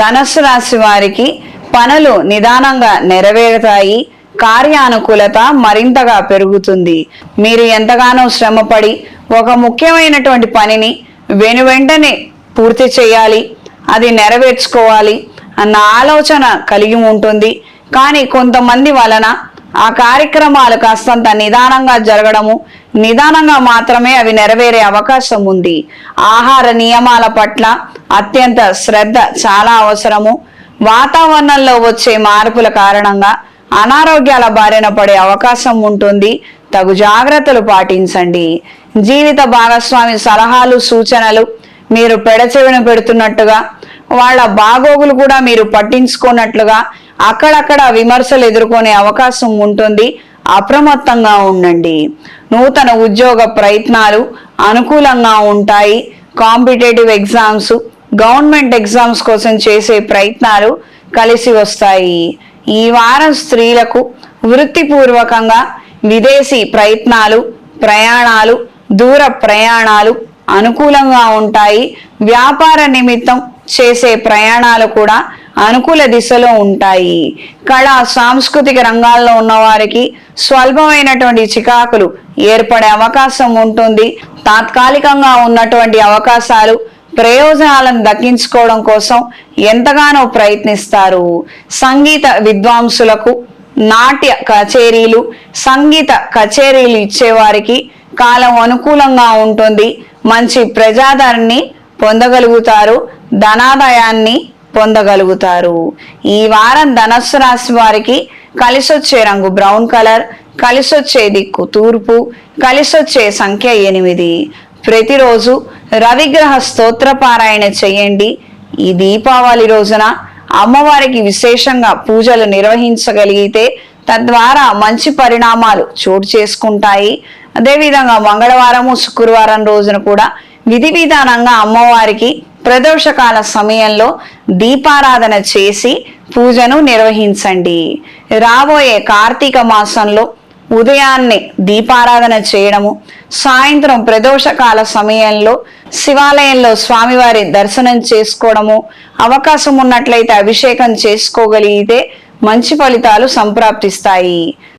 ధనస్సు రాశి వారికి పనులు నిదానంగా నెరవేరుతాయి. కార్యానుకూలత మరింతగా పెరుగుతుంది. మీరు ఎంతగానో శ్రమపడి ఒక ముఖ్యమైనటువంటి పనిని వెను వెంటనే పూర్తి చేయాలి. అది నెరవేర్చుకోవాలి అన్న ఆలోచన కలిగి ఉంటుంది. కానీ కొంతమంది వలన ఆ కార్యక్రమాలు కాస్తంత నిదానంగా జరగడము నిదానంగా మాత్రమే అవి నెరవేరే అవకాశం ఉంది. ఆహార నియమాల పట్ల అత్యంత శ్రద్ధ చాలా అవసరము. వాతావరణంలో వచ్చే మార్పుల కారణంగా అనారోగ్యాల బారిన పడే అవకాశం ఉంటుంది. తగు జాగ్రత్తలు పాటించండి. జీవిత భాగస్వామి సలహాలు సూచనలు మీరు పెడచెవిన పెడుతున్నట్టుగా వాళ్ళ బాగోగులు కూడా మీరు పట్టించుకున్నట్లుగా అక్కడక్కడ విమర్శలు ఎదుర్కొనే అవకాశం ఉంటుంది. అప్రమత్తంగా ఉండండి. నూతన ఉద్యోగ ప్రయత్నాలు అనుకూలంగా ఉంటాయి. కాంపిటేటివ్ ఎగ్జామ్స్ గవర్నమెంట్ ఎగ్జామ్స్ కోసం చేసే ప్రయత్నాలు కలిసి వస్తాయి. ఈ వారం స్త్రీలకు వృత్తిపూర్వకంగా విదేశీ ప్రయత్నాలు ప్రయాణాలు దూర ప్రయాణాలు అనుకూలంగా ఉంటాయి. వ్యాపార నిమిత్తం చేసే ప్రయాణాలు కూడా అనుకూల దిశలో ఉంటాయి. కళ సాంస్కృతిక రంగాల్లో ఉన్న వారికి స్వల్పమైనటువంటి చికాకులు ఏర్పడే అవకాశం ఉంటుంది. తాత్కాలికంగా ఉన్నటువంటి అవకాశాలు ప్రయోజనాలను దక్కించుకోవడం కోసం ఎంతగానో ప్రయత్నిస్తారు. సంగీత విద్వాంసులకు నాట్య కచేరీలు సంగీత కచేరీలు ఇచ్చేవారికి కాలం అనుకూలంగా ఉంటుంది. మంచి ప్రజాదరణని పొందగలుగుతారు. ధనాదాయాన్ని పొందగలుగుతారు. ఈ వారం ధనస్సు రాశి వారికి కలిసొచ్చే రంగు బ్రౌన్ కలర్ కలిసొచ్చే దిక్కు తూర్పు కలిసొచ్చే సంఖ్య ఎనిమిది. ప్రతిరోజు రవిగ్రహ స్తోత్ర పారాయణ చేయండి. ఈ దీపావళి రోజున అమ్మవారికి విశేషంగా పూజలు నిర్వహించగలిగితే తద్వారా మంచి పరిణామాలు చోటు చేసుకుంటాయి. అదేవిధంగా మంగళవారము శుక్రవారం రోజున కూడా విధి విధానంగా అమ్మవారికి ప్రదోషకాల సమయంలో దీపారాధన చేసి పూజను నిర్వహించండి. రాబోయే కార్తీక మాసంలో ఉదయాన్నే దీపారాధన చేయడము సాయంత్రం ప్రదోషకాల సమయంలో శివాలయంలో స్వామివారి దర్శనం చేసుకోవడము అవకాశం ఉన్నట్లయితే అభిషేకం చేసుకోగలిగితే మంచి ఫలితాలు సంప్రాప్తిస్తాయి.